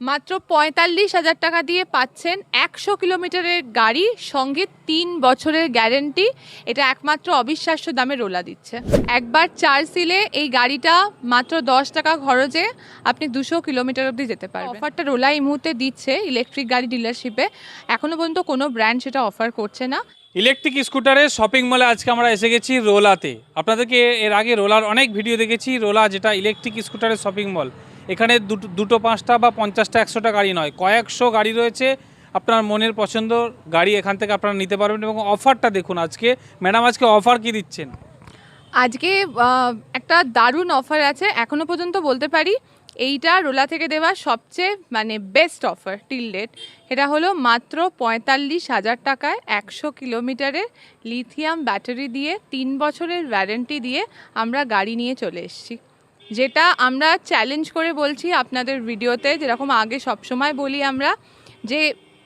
মাত্র পঁয়তাল্লিশ হাজার টাকা দিয়ে পাচ্ছেন একশো কিলোমিটারের গাড়ি, সঙ্গে তিন বছরের গ্যারেন্টি। এটা একমাত্র অবিশ্বাস্য দামে রোলা দিচ্ছে। একবার চার্জ দিলে এই গাড়িটা মাত্র দশ টাকা খরচে আপনি দুশো কিলোমিটার অবধি যেতে পারবেন। অফারটা রোলা এই মুহূর্তে দিচ্ছে ইলেকট্রিক গাড়ি ডিলারশিপে। এখনও পর্যন্ত কোনো ব্র্যান্ড সেটা অফার করছে না। ইলেকট্রিক স্কুটারের শপিং মলে আজকে আমরা এসে গেছি রোলাতে। আপনাদেরকে এর আগে রোলার অনেক ভিডিও দেখেছি, রোলা যেটা ইলেকট্রিক স্কুটারের শপিং মল। এখানে দুটো দুটো পাঁচটা বা পঞ্চাশটা, একশোটা গাড়ি নয়। কয়েকশো গাড়ি রয়েছে। আপনার মনের পছন্দ গাড়ি এখান থেকে আপনারা নিতে পারবেন এবং অফারটা দেখুন আজকে। ম্যাডাম, আজকে অফার কি দিচ্ছেন? আজকে একটা দারুণ অফার আছে। এখনও পর্যন্ত বলতে পারি, এইটা রোলা থেকে দেওয়া সবচেয়ে মানে বেস্ট অফার টিল ডেট এটা হলো মাত্র পঁয়তাল্লিশ হাজার টাকায় একশো কিলোমিটারের লিথিয়াম ব্যাটারি দিয়ে, তিন বছরের ওয়ারেন্টি দিয়ে আমরা গাড়ি নিয়ে চলে এসেছি। যেটা আমরা চ্যালেঞ্জ করে বলছি আপনাদের ভিডিওতে যেরকম আগে সবসময় বলি আমরা, যে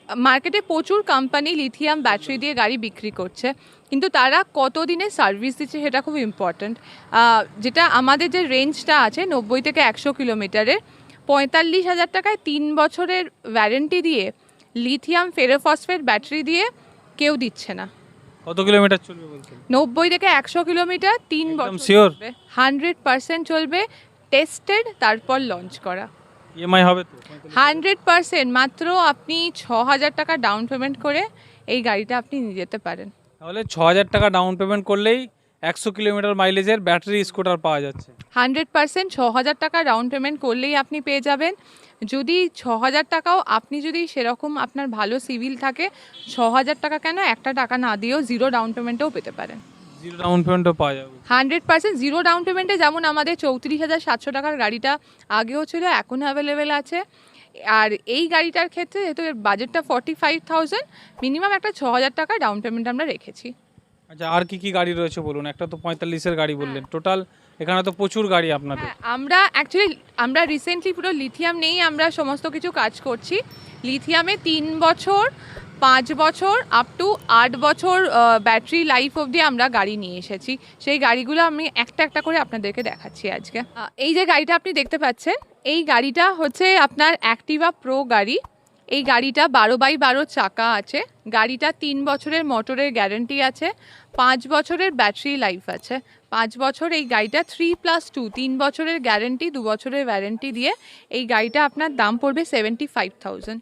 মার্কেটে প্রচুর কোম্পানি লিথিয়াম ব্যাটারি দিয়ে গাড়ি বিক্রি করছে, কিন্তু তারা কতদিনে সার্ভিস দিচ্ছে সেটা খুব ইম্পর্ট্যান্ট যেটা আমাদের যে রেঞ্জটা আছে নব্বই থেকে একশো কিলোমিটারের পঁয়তাল্লিশ হাজার টাকায় তিন বছরের ওয়ারেন্টি দিয়ে লিথিয়াম ফেরোফসফেট ব্যাটারি দিয়ে কেউ দিচ্ছে না। কত কিলোমিটার চলবে বলছেন? নব্বই থেকে একশো কিলোমিটার তিন একদম বছর sure? চলবে। হান্ড্রেড পার্সেন্ট চলবে টেস্টেড তারপর লঞ্চ করা। ইএমআই হবে তো? হান্ড্রেড পার্সেন্ট মাত্র আপনি ছ হাজার টাকা ডাউন পেমেন্ট করে এই গাড়িটা আপনি নিয়ে যেতে পারেন। তাহলে ছ হাজার টাকা ডাউন পেমেন্ট করলেই একশো কিলোমিটার মাইলেজের ব্যাটারি স্কুটার পাওয়া যাচ্ছে। হান্ড্রেড পার্সেন্ট ছ হাজার টাকা ডাউন পেমেন্ট করলেই আপনি পেয়ে যাবেন। যদি ছ হাজার টাকাও আপনি যদি সেরকম আপনার ভালো সিভিল থাকে ছ হাজার টাকা কেন একটা টাকা না দিয়েও জিরো ডাউন পেমেন্টেও পেতে পারেন। জিরো ডাউন পেমেন্টও পাওয়া যাবে। হান্ড্রেড পার্সেন্ট জিরো ডাউন পেমেন্টে যেমন আমাদের চৌত্রিশ হাজার সাতশো টাকার গাড়িটা আগেও ছিল এখন অ্যাভেলেবেল আছে। আর এই গাড়িটার ক্ষেত্রে যেহেতু বাজেটটা ফর্টি ফাইভ থাউজেন্ড মিনিমাম একটা ছ হাজার টাকা ডাউন পেমেন্ট আমরা রেখেছি। আচ্ছা আর কি কি গাড়ি রয়েছে বলুন? একটা তো পঁয়তাল্লিশের গাড়ি বললেন। টোটাল এখানে তো প্রচুর গাড়ি আপনাদের। হ্যাঁ আমরা অ্যাকচুয়ালি আমরা রিসেন্টলি পুরো লিথিয়াম নিয়েই আমরা সমস্ত কিছু কাজ করছি। লিথিয়ামে তিন বছর পাঁচ বছর আপ টু আট বছর ব্যাটারি লাইফ অবধি আমরা গাড়ি নিয়ে এসেছি। সেই গাড়িগুলো আমি একটা একটা করে আপনাদেরকে দেখাচ্ছি আজকে। এই যে গাড়িটা আপনি দেখতে পাচ্ছেন এই গাড়িটা হচ্ছে আপনার অ্যাক্টিভা প্রো গাড়ি। এই গাড়িটা বারো বাই বারো চাকা আছে। গাড়িটা তিন বছরের মোটরের গ্যারেন্টি আছে পাঁচ বছরের ব্যাটারি লাইফ আছে। পাঁচ বছর এই গাড়িটা থ্রি প্লাস টু তিন বছরের গ্যারেন্টি দু বছরের ওয়ারেন্টি দিয়ে এই গাড়িটা আপনার দাম পড়বে সেভেন্টি ফাইভ থাউজেন্ড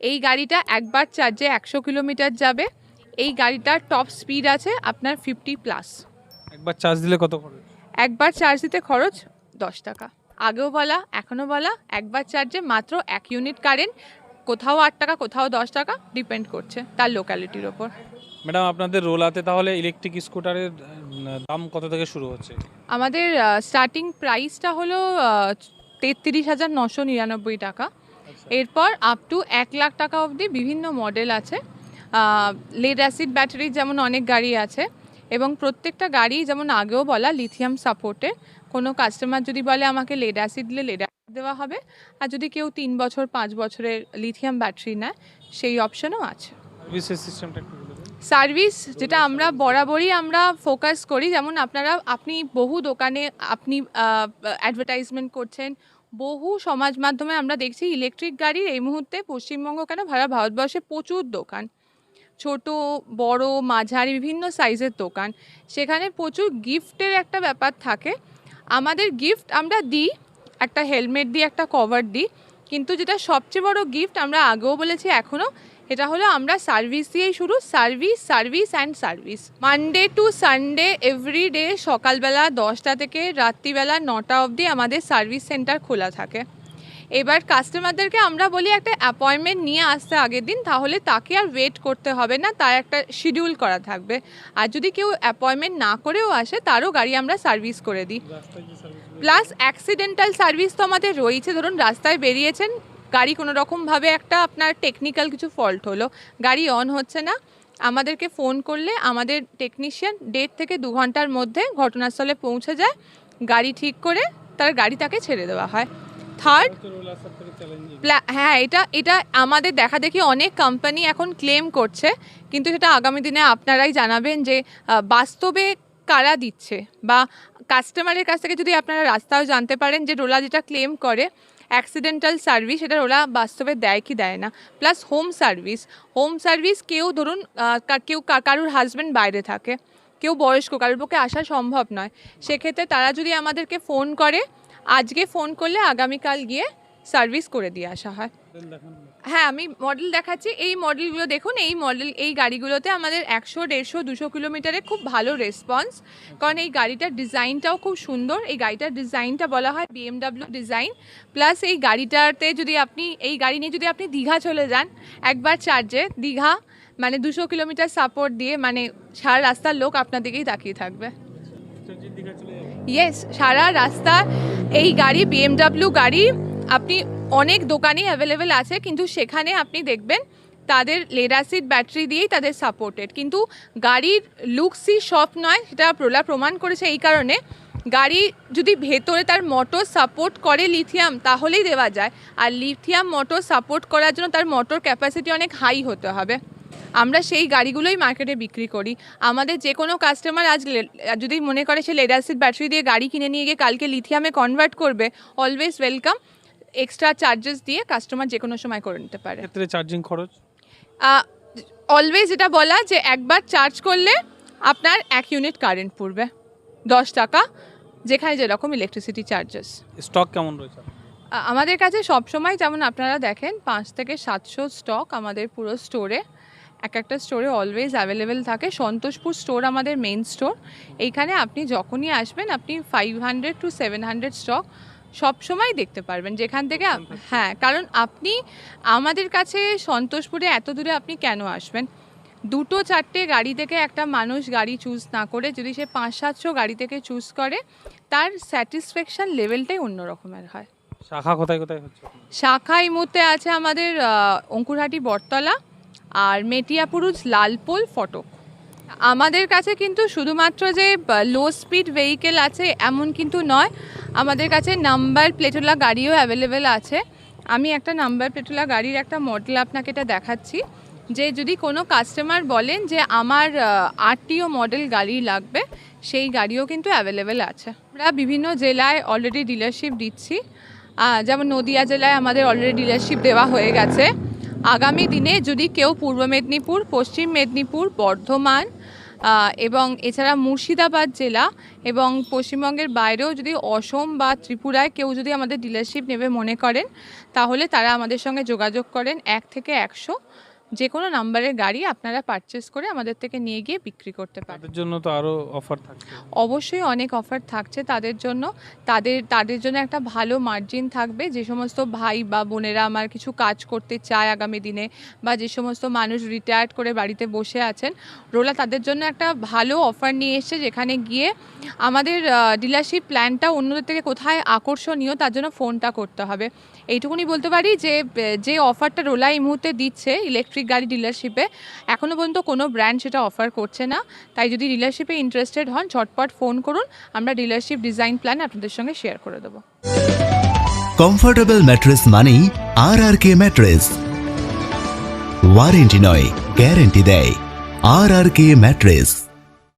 এই গাড়িটা একবার চার্জে একশো কিলোমিটার যাবে। এই গাড়িটার টপ স্পিড আছে আপনার ফিফটি প্লাস একবার চার্জ দিলে কত খরচ একবার চার্জ দিতে খরচ দশ টাকা। আগেও বলা এখনও বলা একবার চার্জে মাত্র এক ইউনিট কারেন্ট কোথাও আট টাকা কোথাও দশ টাকা ডিপেন্ড করছে তার লোক্যালিটির ওপর। ম্যাডাম আপনাদের রোলাতে তাহলে ইলেকট্রিক স্কুটারের দাম কত থেকে শুরু হচ্ছে? আমাদের স্টার্টিং প্রাইসটা হলো তেত্রিশ হাজার নশো নিরানব্বই টাকা। এরপর আপ টু এক লাখ টাকা অবধি বিভিন্ন মডেল আছে। লেড অ্যাসিড ব্যাটারির যেমন অনেক গাড়ি আছে এবং প্রত্যেকটা গাড়ি যেমন আগেও বলা লিথিয়াম সাপোর্টে কোনো কাস্টমার যদি বলে আমাকে লেড অ্যাসিড দিলে লেড দেওয়া হবে। আর যদি কেউ তিন বছর পাঁচ বছরের লিথিয়াম ব্যাটারি নেয় সেই অপশনও আছে। সিস্টেমটা সার্ভিস যেটা আমরা বরাবরই আমরা ফোকাস করি। যেমন আপনারা আপনি বহু দোকানে আপনি অ্যাডভার্টাইজমেন্ট করছেন বহু সমাজ মাধ্যমে আমরা দেখছি ইলেকট্রিক গাড়ির এই মুহূর্তে পশ্চিমবঙ্গ কেন ভাড়া ভারতবর্ষে প্রচুর দোকান। ছোট বড় মাঝারি বিভিন্ন সাইজের দোকান। সেখানে প্রচুর গিফটের একটা ব্যাপার থাকে। আমাদের গিফট আমরা দিই একটা হেলমেট দিই একটা কভার দিই। কিন্তু যেটা সবচেয়ে বড় গিফট, আমরা আগেও বলেছি, এখনও এটা হলো আমরা সার্ভিস দিয়েই শুরু, service service and service. Monday to Sunday every day সকালবেলা দশটা থেকে রাত্রিবেলা নটা অবধি আমাদের সার্ভিস সেন্টার খোলা থাকে। এবার কাস্টমারদেরকে আমরা বলি, একটা অ্যাপয়েন্টমেন্ট নিয়ে আসতে আগের দিন, তাহলে তাকে আর ওয়েট করতে হবে না, তার একটা শিডিউল করা থাকবে। আর যদি কেউ অ্যাপয়েন্টমেন্ট না করেও আসে, তারও গাড়ি আমরা সার্ভিস করে দিই। প্লাস অ্যাক্সিডেন্টাল সার্ভিস তো আমাদের রয়েছে। ধরুন, রাস্তায় বেরিয়েছেন, গাড়ি কোনো রকমভাবে একটা আপনার টেকনিক্যাল কিছু ফল্ট হলো, গাড়ি অন হচ্ছে না, আমাদেরকে ফোন করলে আমাদের টেকনিশিয়ান দেড় থেকে দু ঘণ্টার মধ্যে ঘটনাস্থলে পৌঁছে যায়, গাড়ি ঠিক করে তার গাড়ি তাকে ছেড়ে দেওয়া হয়। থার্ড হ্যাঁ এটা এটা আমাদের দেখা দেখি অনেক কোম্পানি এখন ক্লেম করছে, কিন্তু সেটা আগামী দিনে আপনারাই জানাবেন যে বাস্তবে কারা দিচ্ছে? বা কাস্টমারের কাছ থেকে যদি আপনারা রাস্তাও জানতে পারেন যে রোলা যেটা ক্লেম করে অ্যাক্সিডেন্টাল সার্ভিস সেটা ওরা বাস্তবে দেয় কি দেয় না। Plus home service home service কেউ ধরুন কেউ কারুর হাজব্যান্ড বাইরে থাকে, কেউ বয়স্ক, কারোর পক্ষে আসা সম্ভব নয়। সেক্ষেত্রে তারা যদি আমাদেরকে ফোন করে, আজকে ফোন করলে আগামীকাল গিয়ে সার্ভিস করে দিয়ে আসা হয়। হ্যাঁ আমি মডেল দেখাচ্ছি। এই মডেলগুলো দেখুন এই মডেল এই গাড়িগুলোতে আমাদের একশো দেড়শো দুশো কিলোমিটারে খুব ভালো রেসপন্স কারণ এই গাড়িটার ডিজাইনটাও খুব সুন্দর। এই গাড়িটার ডিজাইনটা বলা হয় বিএমডাব্লিউ ডিজাইন প্লাস এই গাড়িটাতে যদি আপনি এই গাড়ি নিয়ে যদি আপনি দীঘা চলে যান একবার চার্জে দীঘা মানে দুশো কিলোমিটার সাপোর্ট দিয়ে মানে সারা রাস্তার লোক আপনার দিকেই তাকিয়ে থাকবে। ইয়েস সারা রাস্তা এই গাড়ি বিএমডাব্লিউ গাড়ি আপনি অনেক দোকানেই অ্যাভেলেবেল আছে, কিন্তু সেখানে আপনি দেখবেন তাদের লেডাসিড ব্যাটারি দিয়েই তাদের সাপোর্টেড কিন্তু গাড়ির লুকসই সব নয়, সেটা প্রলা প্রমাণ করেছে এই কারণে। গাড়ি যদি ভেতরে তার মোটর সাপোর্ট করে লিথিয়াম তাহলেই দেওয়া যায়। আর লিথিয়াম মোটর সাপোর্ট করার জন্য তার মোটর ক্যাপাসিটি অনেক হাই হতে হবে। আমরা সেই গাড়িগুলোই মার্কেটে বিক্রি করি। আমাদের যে কোনো কাস্টমার আজ যদি মনে করে সে লেডাসিড ব্যাটারি দিয়ে গাড়ি কিনে নিয়ে গিয়ে কালকে লিথিয়ামে কনভার্ট করবে অলওয়েজ ওয়েলকাম এক্সট্রা চার্জেস দিয়ে কাস্টমার যে কোনো সময় করে নিতে পারে। ক্ষেত্রে চার্জিং খরচ? অলওয়েজ এটা বলা যে একবার চার্জ করলে আপনার এক ইউনিট কারেন্ট পড়বে দশ টাকা যেখানে যেরকম ইলেকট্রিসিটি চার্জেস স্টক কেমন রয়েছে? আমাদের কাছে সবসময় যেমন আপনারা দেখেন পাঁচ থেকে সাতশো স্টক আমাদের পুরো স্টোরে এক একটা স্টোরে অলওয়েজ অ্যাভেলেবেল থাকে। সন্তোষপুর স্টোর আমাদের মেইন স্টোর এইখানে আপনি যখনই আসবেন আপনি five hundred to seven hundred stock সবসময় দেখতে পারবেন যেখান থেকে হ্যাঁ কারণ আপনি আমাদের কাছে সন্তোষপুরে এত দূরে আপনি কেন আসবেন? দুটো চারটে গাড়ি থেকে একটা মানুষ গাড়ি চুজ না করে যদি সে পাঁচ সাতশো গাড়ি থেকে চুজ করে তার স্যাটিসফ্যাকশন লেভেলটাই অন্য রকমের হয়। শাখা কোথায় কোথায় হচ্ছে? শাখা এই মুহূর্তে আছে আমাদের অঙ্কুরহাটি বটতলা আর মেটিয়াপুরুজ লালপোল ফটক। আমাদের কাছে কিন্তু শুধুমাত্র যে লো স্পিড ভেহিকেল আছে এমন কিন্তু নয় আমাদের কাছে নাম্বার প্লেটোলা গাড়িও অ্যাভেলেবেল আছে। আমি একটা নাম্বার প্লেটোলা গাড়ির একটা মডেল আপনাকে এটা দেখাচ্ছি। যে যদি কোনো কাস্টমার বলেন যে আমার আরটিও মডেল গাড়ি লাগবে, সেই গাড়িও কিন্তু অ্যাভেলেবেল আছে। আমরা বিভিন্ন জেলায় অলরেডি ডিলারশিপ দিচ্ছি। যেমন নদিয়া জেলায় আমাদের অলরেডি ডিলারশিপ দেওয়া হয়ে গেছে। আগামী দিনে যদি কেউ পূর্ব মেদিনীপুর, পশ্চিম মেদিনীপুর, বর্ধমান এবং এছাড়া মুর্শিদাবাদ জেলা এবং পশ্চিমবঙ্গের বাইরেও যদি অসম বা ত্রিপুরায় কেউ যদি আমাদের ডিলারশিপ নেবে মনে করেন, তাহলে তারা আমাদের সঙ্গে যোগাযোগ করেন এক থেকে একশো যে কোনো নাম্বারের গাড়ি আপনারা পারচেস করে আমাদের থেকে নিয়ে গিয়ে বিক্রি করতে পারেন। তাদের জন্য তো আরও অফার থাকছে। অবশ্যই অনেক অফার থাকছে তাদের জন্য। তাদের তাদের জন্য একটা ভালো মার্জিন থাকবে। যে সমস্ত ভাই বা বোনেরা আমার কিছু কাজ করতে চায় আগামী দিনে বা যে সমস্ত মানুষ রিটায়ার্ড করে বাড়িতে বসে আছেন রোলা তাদের জন্য একটা ভালো অফার নিয়ে এসছে যেখানে গিয়ে আমাদের ডিলারশিপ প্ল্যানটা অন্যদের থেকে কোথায় আকর্ষণীয় তার জন্য ফোনটা করতে হবে। এইটুকুনি বলতে পারি যে যে অফারটা রোলা এই মুহূর্তে দিচ্ছে ইলেকট্রিক গাড়ি ডিলারশিপে এখনও পর্যন্ত কোনো ব্র্যান্ড সেটা অফার করছে না। তাই যদি ডিলারশিপে ইন্টারেস্টেড হন, ঝটপট ফোন করুন, আমরা ডিলারশিপ ডিজাইন প্ল্যান আপনাদের সঙ্গে শেয়ার করে দেবো। কমফোর্টেবল ম্যাট্রেস মানেই R R K mattress warranty নয় গ্যারেন্টি দেয়। R R K mattress